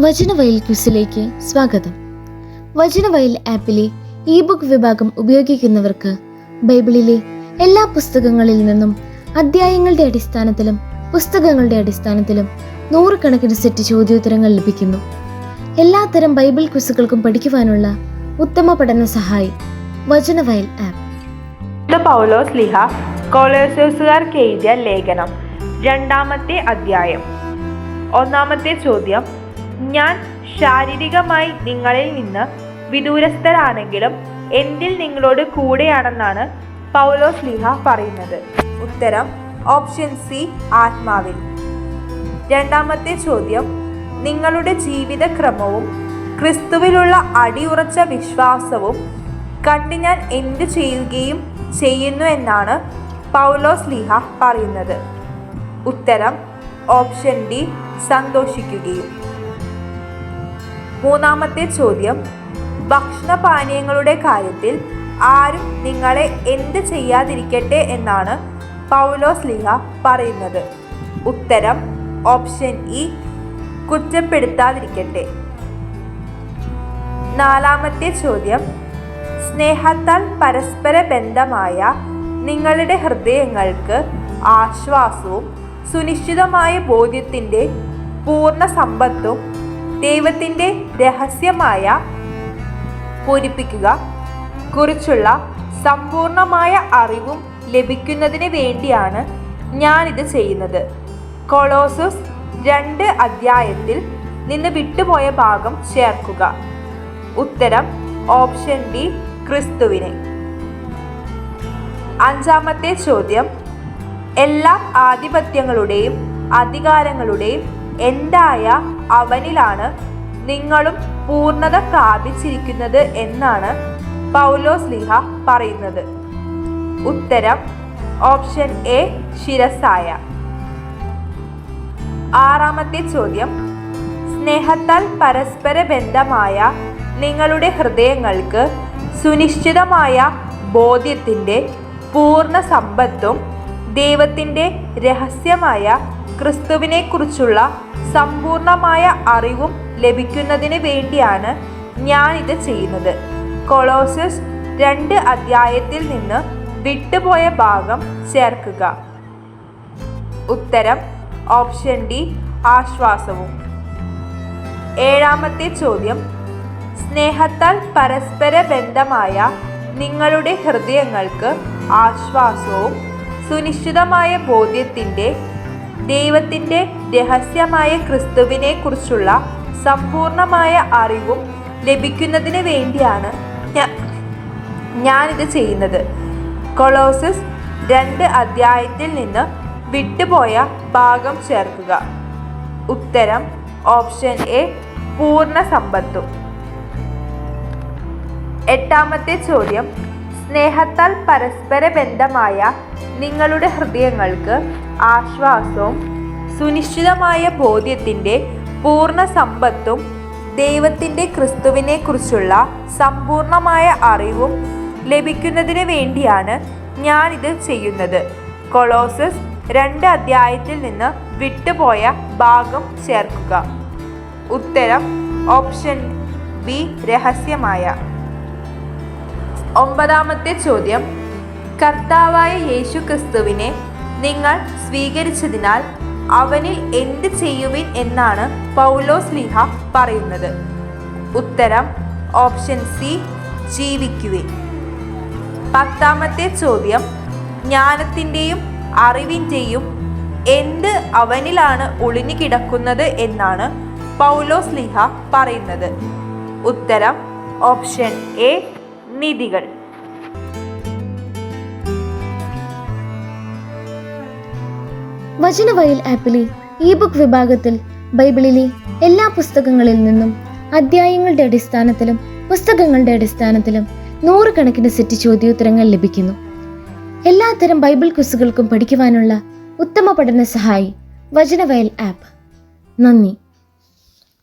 വചനവയൽ ക്വിസിലേക്ക് സ്വാഗതം. വചനവയൽ ആപ്പിലെ E book വിഭാഗം ഉപയോഗിക്കുന്നവർക്ക് ബൈബിളിലെ എല്ലാ പുസ്തകങ്ങളിൽ നിന്നും അധ്യായങ്ങളുടെ അടിസ്ഥാനത്തിലും പുസ്തകങ്ങളുടെ അടിസ്ഥാനത്തിലും നൂറുകണക്കിന് സെറ്റ് ചോദ്യോത്തരങ്ങൾ ലഭിക്കുന്നു. എല്ലാത്തരം ബൈബിൾ ക്വിസുകൾക്കും പഠിക്കുവാനുള്ള ഉത്തമ പഠന സഹായി വചനവയൽ ആപ്പ്. പൗലോസ് ലിഹ കൊളോസോസുകാർക്ക് എഴുതിയ ലേഖനം രണ്ടാമത്തെ അധ്യായം. ഒന്നാമത്തെ ചോദ്യം ഞാൻ ശാരീരികമായി നിങ്ങളിൽ നിന്ന് വിദൂരസ്ഥരാണെങ്കിലും എന്തിൽ നിങ്ങളോട് കൂടെയാണെന്നാണ് പൗലോസ് ലീഹ പറയുന്നത്. ഉത്തരം ഓപ്ഷൻ സി ആത്മാവിൽ. രണ്ടാമത്തെ ചോദ്യം നിങ്ങളുടെ ജീവിതക്രമവും ക്രിസ്തുവിലുള്ള അടിയുറച്ച വിശ്വാസവും കണ്ട് ഞാൻ എന്ത് ചെയ്യുകയും ചെയ്യുന്നു എന്നാണ് പൗലോസ് ലീഹ പറയുന്നത്. ഉത്തരം ഓപ്ഷൻ ഡി സന്തോഷിക്കുകയും. മൂന്നാമത്തെ ചോദ്യം. ഭക്ഷണപാനീയങ്ങളുടെ കാര്യത്തിൽ ആരും നിങ്ങളെ എന്ത് ചെയ്യാതിരിക്കട്ടെ എന്നാണ് പൗലോസ് ലിഹ പറയുന്നത്. ഉത്തരം ഓപ്ഷൻ ഇ കുറ്റപ്പെടുത്താതിരിക്കട്ടെ. നാലാമത്തെ ചോദ്യം. സ്നേഹത്താൽ പരസ്പര ബന്ധമായ നിങ്ങളുടെ ഹൃദയങ്ങൾക്ക് ആശ്വാസവും സുനിശ്ചിതമായ ബോധ്യത്തിന്റെ പൂർണ സമ്പത്തും ദൈവത്തിന്റെ രഹസ്യമായ പൂരിപ്പിക്കുക കുറിച്ചുള്ള സമ്പൂർണമായ അറിവും ലഭിക്കുന്നതിന് വേണ്ടിയാണ് ഞാനിത് ചെയ്യുന്നത്. കൊളോസസ് രണ്ട് അധ്യായത്തിൽ നിന്ന് വിട്ടുപോയ ഭാഗം ചേർക്കുക. ഉത്തരം ഓപ്ഷൻ ഡി ക്രിസ്തുവിനെ. അഞ്ചാമത്തെ ചോദ്യം എല്ലാ ആധിപത്യങ്ങളുടെയും അധികാരങ്ങളുടെയും എന്തായ അവനിലാണ് നിങ്ങളും പൂർണത പ്രാപിച്ചിരിക്കുന്നത് എന്നാണ് പൗലോസ് ലിഹ പറയുന്നത്. ഉത്തരം ഓപ്ഷൻ എ ശിരസായ ആറാമത്തെ ചോദ്യം സ്നേഹത്താൽ പരസ്പര ബന്ധമായ നിങ്ങളുടെ ഹൃദയങ്ങൾക്ക് സുനിശ്ചിതമായ ബോധ്യത്തിന്റെ പൂർണ സമ്പത്തും ദൈവത്തിന്റെ രഹസ്യമായ ക്രിസ്തുവിനെക്കുറിച്ചുള്ള സമ്പൂർണമായ അറിവും ലഭിക്കുന്നതിന് വേണ്ടിയാണ് ഞാൻ ഇത് ചെയ്യുന്നത്. കൊളോസസ് രണ്ട് അധ്യായത്തിൽ നിന്ന് വിട്ടുപോയ ഭാഗം ചേർക്കുക. ഉത്തരം ഓപ്ഷൻ ഡി ആശ്വാസവും. ഏഴാമത്തെ ചോദ്യം സ്നേഹത്താൽ പരസ്പര ബന്ധമായ നിങ്ങളുടെ ഹൃദയങ്ങൾക്ക് ആശ്വാസവും സുനിശ്ചിതമായ ബോധ്യത്തിന്റെ ദൈവത്തിന്റെ രഹസ്യമായ ക്രിസ്തുവിനെ കുറിച്ചുള്ള സമ്പൂർണമായ അറിവും ലഭിക്കുന്നതിന് വേണ്ടിയാണ് ഞാനിത് ചെയ്യുന്നത്. കൊളോസസ് രണ്ട് അധ്യായത്തിൽ നിന്ന് വിട്ടുപോയ ഭാഗം ചേർക്കുക. ഉത്തരം ഓപ്ഷൻ എ പൂർണ സമ്പത്തും. എട്ടാമത്തെ ചോദ്യം സ്നേഹത്താൽ പരസ്പര ബന്ധമായ നിങ്ങളുടെ ഹൃദയങ്ങൾക്ക് ആശ്വാസവും സുനിശ്ചിതമായ ബോധ്യത്തിന്റെ പൂർണ സമ്പത്തും ദൈവത്തിന്റെ ക്രിസ്തുവിനെ കുറിച്ചുള്ള സമ്പൂർണമായ അറിവും ലഭിക്കുന്നതിന് വേണ്ടിയാണ് ഞാനിത് ചെയ്യുന്നത്. കൊളോസസ് രണ്ട് അധ്യായത്തിൽ നിന്ന് വിട്ടുപോയ ഭാഗം ചേർക്കുക. ഉത്തരം ഓപ്ഷൻ ബി രഹസ്യമായ. ഒമ്പതാമത്തെ ചോദ്യം. കർത്താവായ യേശു ക്രിസ്തുവിനെ നിങ്ങൾ സ്വീകരിച്ചതിനാൽ അവനിൽ എന്ത് ചെയ്യുവിൻ എന്നാണ് പൗലോസ് ലിഹ പറയുന്നത്. ഉത്തരം ഓപ്ഷൻ സി ജീവിക്കുവിൻ. പത്താമത്തെ ചോദ്യം. ജ്ഞാനത്തിന്റെയും അറിവിന്റെയും എന്ത് അവനിലാണ് ഒളിഞ്ഞു കിടക്കുന്നത് എന്നാണ് പൗലോസ് ലിഹ പറയുന്നത്. ഉത്തരം ഓപ്ഷൻ എ നിധികൾ. വചനവയൽ ആപ്പിലെ ഇ ബുക്ക് വിഭാഗത്തിൽ ബൈബിളിലെ എല്ലാ പുസ്തകങ്ങളിൽ നിന്നും അധ്യായങ്ങളുടെ അടിസ്ഥാനത്തിലും പുസ്തകങ്ങളുടെ അടിസ്ഥാനത്തിലും നൂറുകണക്കിന് സെറ്റ് ചോദ്യോത്തരങ്ങൾ ലഭിക്കുന്നു. എല്ലാത്തരം ബൈബിൾ ക്വിസുകൾക്കും പഠിക്കുവാനുള്ള ഉത്തമ പഠന സഹായി വചനവയൽ ആപ്പ്. നന്ദി.